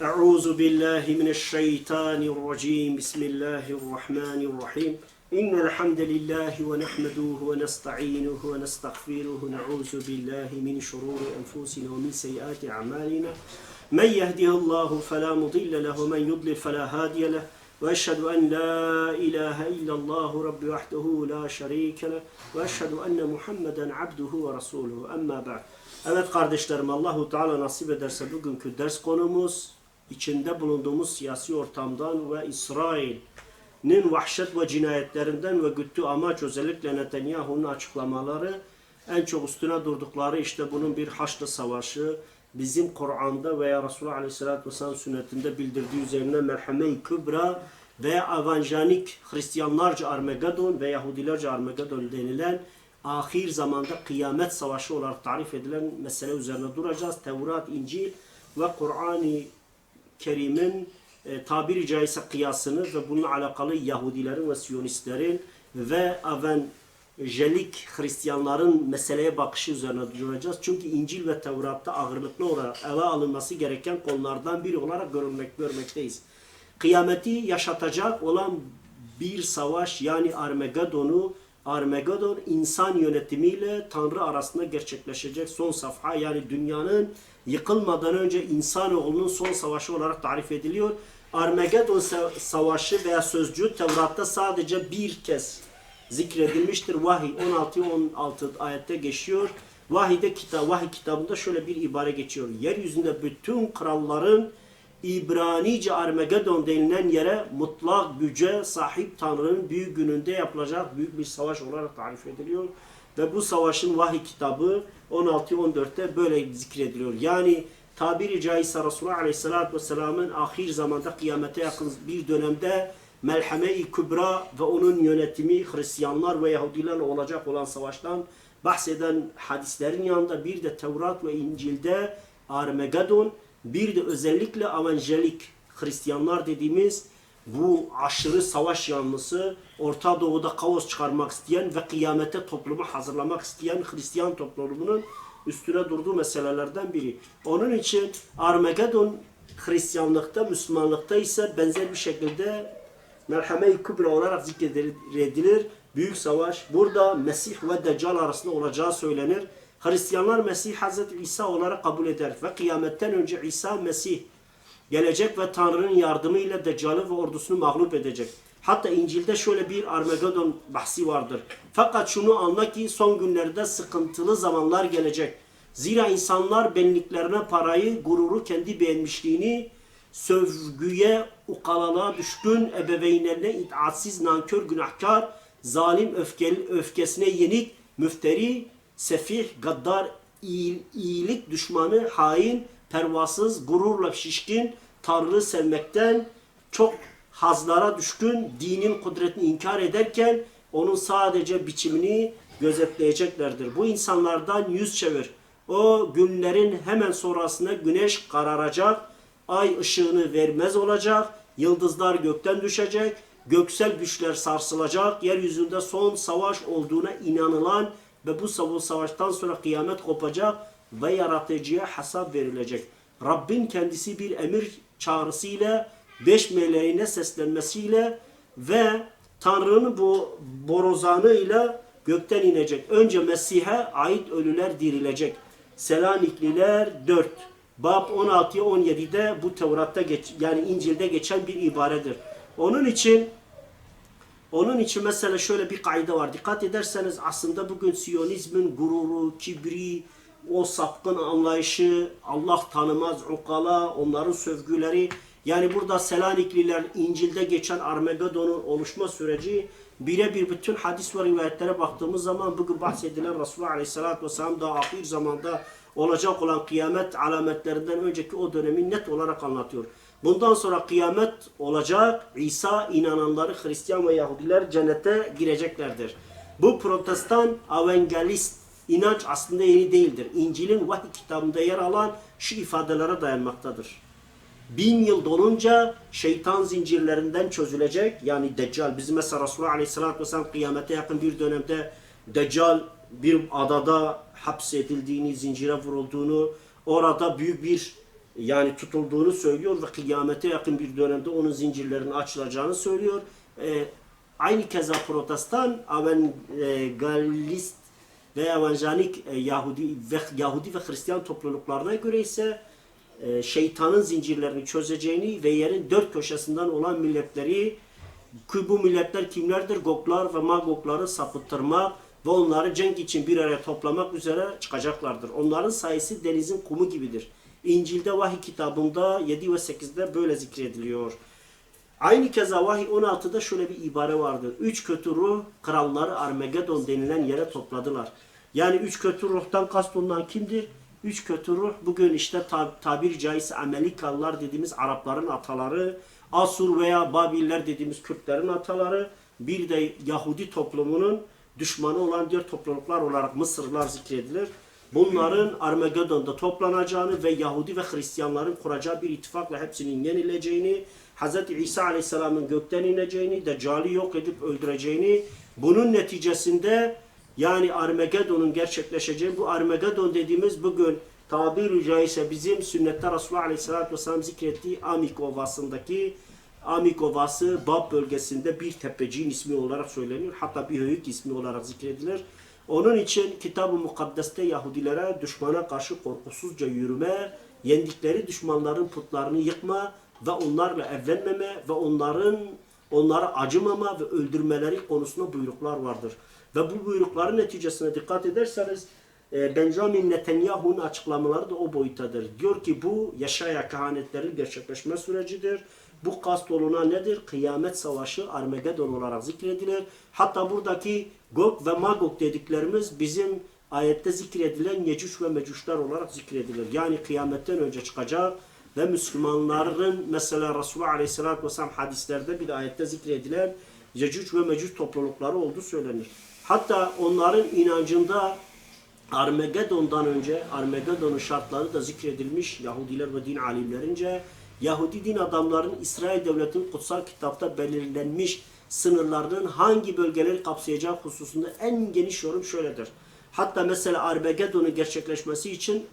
أعوذ بالله من الشيطان الرجيم. بسم الله الرحمن الرحيم. إن الحمد لله ونحمده ونستعينه ونستغفره نعوذ بالله من شرور أنفسنا ومن سيئات أعمالنا. من يهده الله فلا مضل له ومن يضلل فلا هادي له. وأشهد أن لا إله إلا الله رب وحده لا شريك له. وأشهد أن محمدا عبده ورسوله. أما بعد. Evet kardeşlerim Allahu Teala nasip ederse bugünkü ders konumuz içinde bulunduğumuz siyasi ortamdan ve İsrail'in vahşet ve cinayetlerinden ve güttüğü amaç özellikle Netanyahu'nun açıklamaları en çok üstüne durdukları işte bunun bir Haçlı Savaşı bizim Kur'an'da veya Resulullah Aleyhisselatü Vesselam sünnetinde bildirdiği üzerine merhame-i kübra veya evanjelik Hristiyanlarca Armagedon ve Yahudilerce Armagedon denilen ahir zamanda kıyamet savaşı olarak tarif edilen mesele üzerine duracağız. Tevrat, İncil ve Kur'an-ı Kerim'in e, tabiri caizse kıyasını ve bununla alakalı Yahudilerin ve Siyonistlerin ve evangelik Hristiyanların meseleye bakışı üzerine duracağız. Çünkü İncil ve Tevrat'ta ağırlıklı olarak ele alınması gereken konulardan biri olarak görülmek, görmekteyiz. Kıyameti yaşatacak olan bir savaş yani Armagedon'u Armageddon insan yönetimiyle Tanrı arasında gerçekleşecek son safha yani dünyanın yıkılmadan önce insanoğlunun son savaşı olarak tarif ediliyor. Armageddon sa- savaşı veya sözcüğü Tevrat'ta sadece bir kez zikredilmiştir. Vahiy 16-16 ayette geçiyor. Vahide kitap, vahiy kitabında şöyle bir ibare geçiyor. Yeryüzünde bütün kralların İbranice Armageddon denilen yere mutlak güce sahip Tanrı'nın büyük gününde yapılacak büyük bir savaş olarak tarif ediliyor. Ve bu savaşın vahiy kitabı 16-14'te böyle zikrediliyor. Yani tabiri caizse Resulullah Aleyhisselatü Vesselam'ın ahir zamanda kıyamete yakın bir dönemde Melhame-i Kübra ve onun yönetimi Hristiyanlar ve Yahudilerle olacak olan savaştan bahseden hadislerin yanında bir de Tevrat ve İncil'de Armageddon bir de özellikle evangelik Hristiyanlar dediğimiz bu aşırı savaş yanlısı Orta Doğu'da kaos çıkarmak isteyen ve kıyamete toplumu hazırlamak isteyen Hristiyan toplumunun üstüne durduğu meselelerden biri. Onun için Armageddon Hristiyanlıkta, Müslümanlıkta ise benzer bir şekilde merhame-i kübra olarak zikredilir. Büyük savaş. Burada Mesih ve Deccal arasında olacağı söylenir. Hristiyanlar Mesih Hazreti İsa olarak kabul eder ve kıyametten önce İsa Mesih gelecek ve Tanrı'nın yardımıyla Deccal'ı ve ordusunu mağlup edecek. Hatta İncil'de şöyle bir Armageddon bahsi vardır. Fakat şunu anla ki son günlerde sıkıntılı zamanlar gelecek. Zira insanlar benliklerine parayı, gururu, kendi beğenmişliğini, sövgüye, ukalalığa düşkün, ebeveynlerine itaatsiz, nankör, günahkar, zalim, öfkeli, öfkesine yenik, müfteri, sefih, gaddar, iyi- iyilik düşmanı, hain, pervasız, gururla şişkin, Tanrı'yı sevmekten çok hazlara düşkün, dinin kudretini inkar ederken onun sadece biçimini gözetleyeceklerdir. Bu insanlardan yüz çevir. O günlerin hemen sonrasında güneş kararacak, ay ışığını vermez olacak, yıldızlar gökten düşecek, göksel güçler sarsılacak, yeryüzünde son savaş olduğuna inanılan ve bu savaş savaştan sonra kıyamet kopacak ve yaratıcıya hesap verilecek. Rabbin kendisi bir emir çağrısıyla, beş meleğine seslenmesiyle ve Tanrı'nın bu borazanıyla gökten inecek. Önce Mesih'e ait ölüler dirilecek. Selanikliler 4. Bab 16'ya 17'de bu Tevrat'ta geç, yani İncil'de geçen bir ibaredir. Onun için onun için mesela şöyle bir kaide var. Dikkat ederseniz aslında bugün Siyonizmin gururu, kibri, o sapkın anlayışı, Allah tanımaz, ukala, onların sövgüleri. Yani burada Selanikliler İncil'de geçen Armageddon'un oluşma süreci birebir bütün hadis ve rivayetlere baktığımız zaman bugün bahsedilen Resulullah Aleyhisselatü Vesselam da ahir zamanda olacak olan kıyamet alametlerinden önceki o dönemi net olarak anlatıyor. Bundan sonra kıyamet olacak. İsa inananları Hristiyan ve Yahudiler cennete gireceklerdir. Bu protestan evangelist inanç aslında yeni değildir. İncil'in vahiy kitabında yer alan şu ifadelere dayanmaktadır. Bin yıl dolunca şeytan zincirlerinden çözülecek. Yani Deccal. Bizim mesela Resulullah Aleyhisselatü Vesselam kıyamete yakın bir dönemde Deccal bir adada hapsedildiğini, zincire vurulduğunu, orada büyük bir yani tutulduğunu söylüyor ve kıyamete yakın bir dönemde onun zincirlerinin açılacağını söylüyor. E, aynı keza protestan evangelist ve evangelik e, Yahudi ve Yahudi ve Hristiyan topluluklarına göre ise e, şeytanın zincirlerini çözeceğini ve yerin dört köşesinden olan milletleri ki bu milletler kimlerdir? Goklar ve Magokları sapıttırmak ve onları cenk için bir araya toplamak üzere çıkacaklardır. Onların sayısı denizin kumu gibidir. İncil'de vahiy kitabında 7 ve 8'de böyle zikrediliyor. Aynı keza vahiy 16'da şöyle bir ibare vardır. Üç kötü ruh kralları Armagedon denilen yere topladılar. Yani üç kötü ruhtan kastolunan kimdir? Üç kötü ruh bugün işte tab- tabiri caizse Amerikalılar dediğimiz Arapların ataları, Asur veya Babiller dediğimiz Kürtlerin ataları, bir de Yahudi toplumunun düşmanı olan diğer topluluklar olarak Mısırlılar zikredilir. Bunların Armagedon'da toplanacağını ve Yahudi ve Hristiyanların kuracağı bir ittifakla hepsinin yenileceğini, Hz. İsa Aleyhisselam'ın gökten ineceğini, Deccal'i yok edip öldüreceğini, bunun neticesinde yani Armagedon'un gerçekleşeceği, bu Armagedon dediğimiz bugün tabiri caizse bizim sünnette Resulullah Aleyhisselatü Vesselam zikrettiği Amik Ovası'ndaki Amik Ovası Bab bölgesinde bir tepeciğin ismi olarak söyleniyor. Hatta bir höyük ismi olarak zikredilir. Onun için Kitab-ı Mukaddes'te Yahudilere düşmana karşı korkusuzca yürüme, yendikleri düşmanların putlarını yıkma ve onlarla evlenmeme ve onların onlara acımama ve öldürmeleri konusunda buyruklar vardır. Ve bu buyrukların neticesine dikkat ederseniz Benjamin Netanyahu'nun açıklamaları da o boyutadır. Diyor ki bu yaşaya kehanetlerin gerçekleşme sürecidir. Bu kast olunan nedir? Kıyamet savaşı Armagedon olarak zikredilir. Hatta buradaki Gog ve Magog dediklerimiz bizim ayette zikredilen Yecüc ve Mecücler olarak zikredilir. Yani kıyametten önce çıkacak ve Müslümanların mesela Resulullah Aleyhisselatü Vesselam hadislerde bir ayette zikredilen Yecüc ve Mecüc toplulukları olduğu söylenir. Hatta onların inancında Armagedon'dan önce Armagedon'un şartları da zikredilmiş Yahudiler ve din alimlerince Yahudi din adamların İsrail devletinin kutsal kitapta belirlenmiş sınırlarının hangi bölgeleri kapsayacağı hususunda en geniş yorum şöyledir. Hatta mesela Armagedon'un gerçekleşmesi için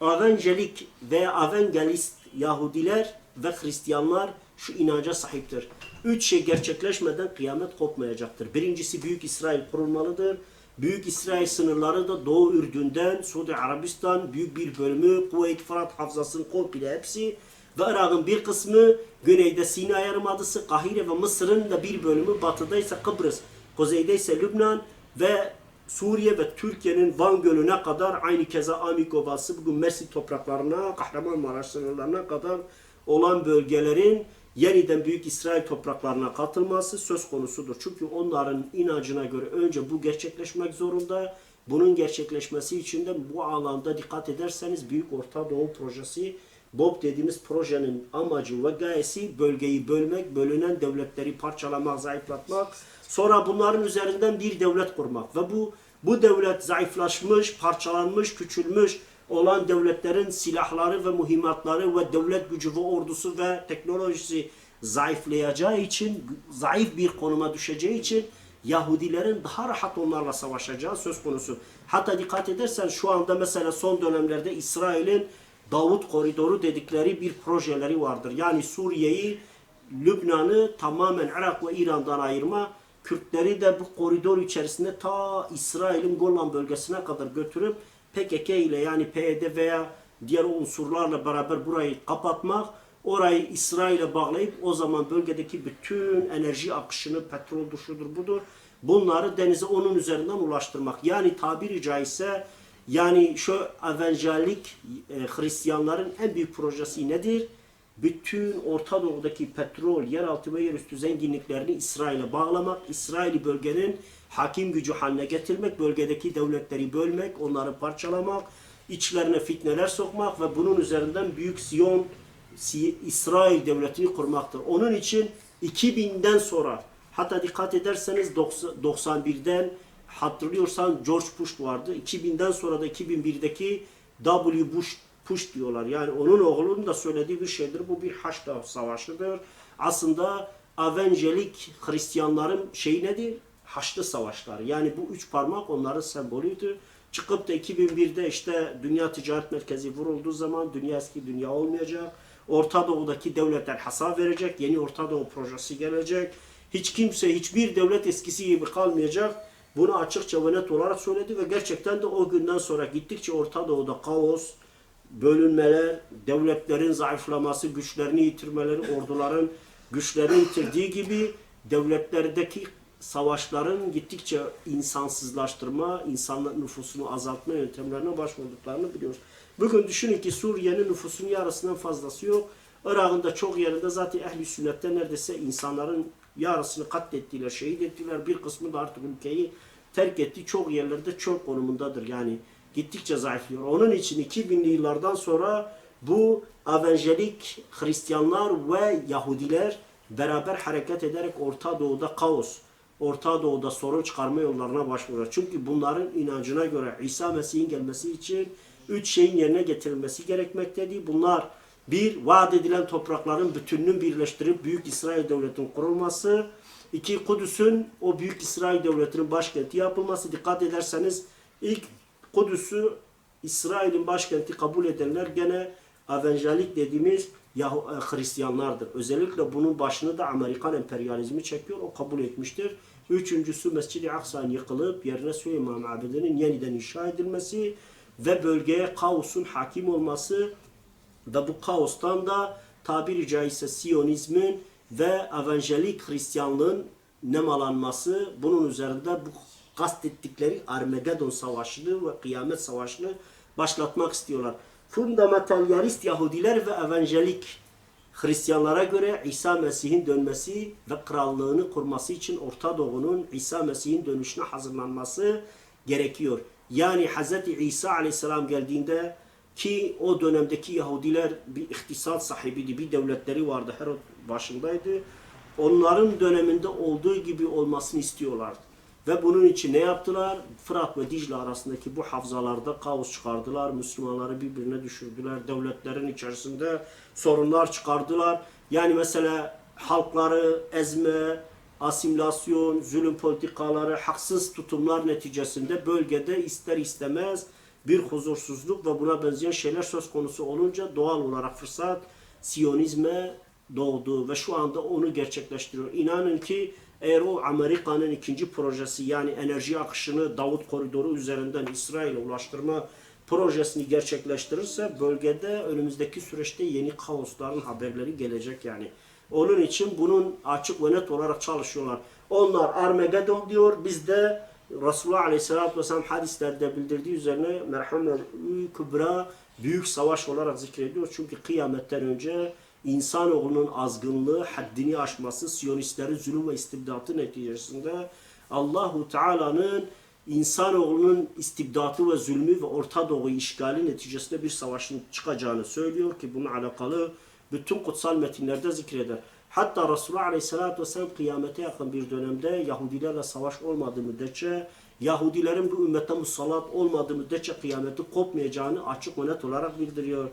Evangelik veya Evangelist Yahudiler ve Hristiyanlar şu inanca sahiptir. Üç şey gerçekleşmeden kıyamet kopmayacaktır. Birincisi Büyük İsrail kurulmalıdır. Büyük İsrail sınırları da Doğu Ürdün'den Suudi Arabistan büyük bir bölümü Kuveyt Fırat Havzası'nın komple hepsi ve Irak'ın bir kısmı güneyde Sina Yarımadası, Kahire ve Mısır'ın da bir bölümü batıda ise Kıbrıs, kuzeyde ise Lübnan ve Suriye ve Türkiye'nin Van Gölü'ne kadar aynı keza Amik Ovası bugün Mersin topraklarına, Kahramanmaraş sınırlarına kadar olan bölgelerin yeniden Büyük İsrail topraklarına katılması söz konusudur. Çünkü onların inancına göre önce bu gerçekleşmek zorunda. Bunun gerçekleşmesi için de bu alanda dikkat ederseniz Büyük Orta Doğu Projesi BOB dediğimiz projenin amacı ve gayesi bölgeyi bölmek, bölünen devletleri parçalamak, zayıflatmak. Sonra bunların üzerinden bir devlet kurmak ve bu bu devlet zayıflaşmış, parçalanmış, küçülmüş olan devletlerin silahları ve mühimmatları ve devlet gücü ve ordusu ve teknolojisi zayıflayacağı için, zayıf bir konuma düşeceği için Yahudilerin daha rahat onlarla savaşacağı söz konusu. Hatta dikkat edersen şu anda mesela son dönemlerde İsrail'in Davut Koridoru dedikleri bir projeleri vardır. Yani Suriye'yi, Lübnan'ı tamamen Irak ve İran'dan ayırma, Kürtleri de bu koridor içerisinde ta İsrail'in Golan bölgesine kadar götürüp PKK ile yani PYD veya diğer unsurlarla beraber burayı kapatmak, orayı İsrail'e bağlayıp o zaman bölgedeki bütün enerji akışını, petrol duşudur budur, bunları denize onun üzerinden ulaştırmak. Yani tabiri caizse yani şu evangelik e, Hristiyanların en büyük projesi nedir? Bütün Orta Doğu'daki petrol, yeraltı ve yerüstü zenginliklerini İsrail'e bağlamak, İsrail'i bölgenin hakim gücü haline getirmek, bölgedeki devletleri bölmek, onları parçalamak, içlerine fitneler sokmak ve bunun üzerinden Büyük Siyon, Si- İsrail devletini kurmaktır. Onun için 2000'den sonra hatta dikkat ederseniz 90 91'den hatırlıyorsan George Bush vardı. 2000'den sonra da 2001'deki W. Bush Push diyorlar. Yani onun oğlunun da söylediği bir şeydir. Bu bir Haçlı savaşıdır. Aslında evangelik Hristiyanların şeyi nedir? Haçlı savaşları. Yani bu üç parmak onların sembolüydü. çıkıp da 2001'de işte Dünya Ticaret Merkezi vurulduğu zaman dünya eski dünya olmayacak. Orta Doğu'daki devletler hasar verecek. Yeni Orta Doğu projesi gelecek. Hiç kimse, hiçbir devlet eskisi gibi kalmayacak. Bunu açıkça ve net olarak söyledi ve gerçekten de o günden sonra gittikçe Orta Doğu'da kaos, bölünmeler, devletlerin zayıflaması, güçlerini yitirmeleri, orduların güçlerini yitirdiği gibi devletlerdeki savaşların gittikçe insansızlaştırma, insanların nüfusunu azaltma yöntemlerine başvurduklarını biliyoruz. Bugün düşünün ki Suriye'nin nüfusunun yarısından fazlası yok. Irak'ın da çok yerinde zaten ehli sünnette neredeyse insanların yarısını katlettiler, şehit ettiler. Bir kısmı da artık ülkeyi terk etti. Çok yerlerde çöl konumundadır. Yani gittikçe zayıflıyor. Onun için 2000'li yıllardan sonra bu evangelik Hristiyanlar ve Yahudiler beraber hareket ederek Orta Doğu'da kaos, Orta Doğu'da sorun çıkarma yollarına başvuruyor. Çünkü bunların inancına göre İsa Mesih'in gelmesi için üç şeyin yerine getirilmesi gerekmektedir. Bunlar bir, vaat edilen toprakların bütününün birleştirip Büyük İsrail Devleti'nin kurulması. iki Kudüs'ün o Büyük İsrail Devleti'nin başkenti yapılması. Dikkat ederseniz ilk Kudüs'ü İsrail'in başkenti kabul edenler gene evangelik dediğimiz Yahu, e, Hristiyanlardır. Özellikle bunun başını da Amerikan emperyalizmi çekiyor. O kabul etmiştir. Üçüncüsü Mescid-i Aksa'nın yıkılıp yerine Süleyman Mabedi'nin yeniden inşa edilmesi ve bölgeye kaosun hakim olması da bu kaostan da tabiri caizse Siyonizmin ve evangelik Hristiyanlığın nemalanması bunun üzerinde bu kastettikleri Armagedon Savaşı'nı ve Kıyamet Savaşı'nı başlatmak istiyorlar. Fundamentalist Yahudiler ve evangelik Hristiyanlara göre İsa Mesih'in dönmesi ve krallığını kurması için Orta Doğu'nun İsa Mesih'in dönüşüne hazırlanması gerekiyor. Yani Hz. İsa Aleyhisselam geldiğinde ki o dönemdeki Yahudiler bir iktisat sahibiydi, bir devletleri vardı, Herod başındaydı. Onların döneminde olduğu gibi olmasını istiyorlardı. Ve bunun için ne yaptılar? Fırat ve Dicle arasındaki bu havzalarda kaos çıkardılar. Müslümanları birbirine düşürdüler. Devletlerin içerisinde sorunlar çıkardılar. Yani mesela halkları ezme, asimilasyon, zulüm politikaları, haksız tutumlar neticesinde bölgede ister istemez bir huzursuzluk ve buna benzeyen şeyler söz konusu olunca doğal olarak fırsat Siyonizme doğdu ve şu anda onu gerçekleştiriyor. İnanın ki eğer o Amerika'nın ikinci projesi yani enerji akışını Davut Koridoru üzerinden İsrail'e ulaştırma projesini gerçekleştirirse bölgede önümüzdeki süreçte yeni kaosların haberleri gelecek yani. Onun için bunun açık ve net olarak çalışıyorlar. Onlar Armageddon diyor, biz de Resulullah Aleyhisselatü Vesselam hadislerde bildirdiği üzerine merhamet kübra büyük savaş olarak zikrediyor. Çünkü kıyametten önce insanoğlunun azgınlığı, haddini aşması, Siyonistlerin zulüm ve istibdatı neticesinde Allahu Teala'nın insanoğlunun istibdatı ve zulmü ve Orta Doğu işgali neticesinde bir savaşın çıkacağını söylüyor ki bununla alakalı bütün kutsal metinlerde zikreder. Hatta Resulullah Aleyhisselatü Vesselam kıyamete yakın bir dönemde Yahudilerle savaş olmadığı müddetçe Yahudilerin bu ümmete musallat olmadığı müddetçe kıyameti kopmayacağını açık ve net olarak bildiriyor.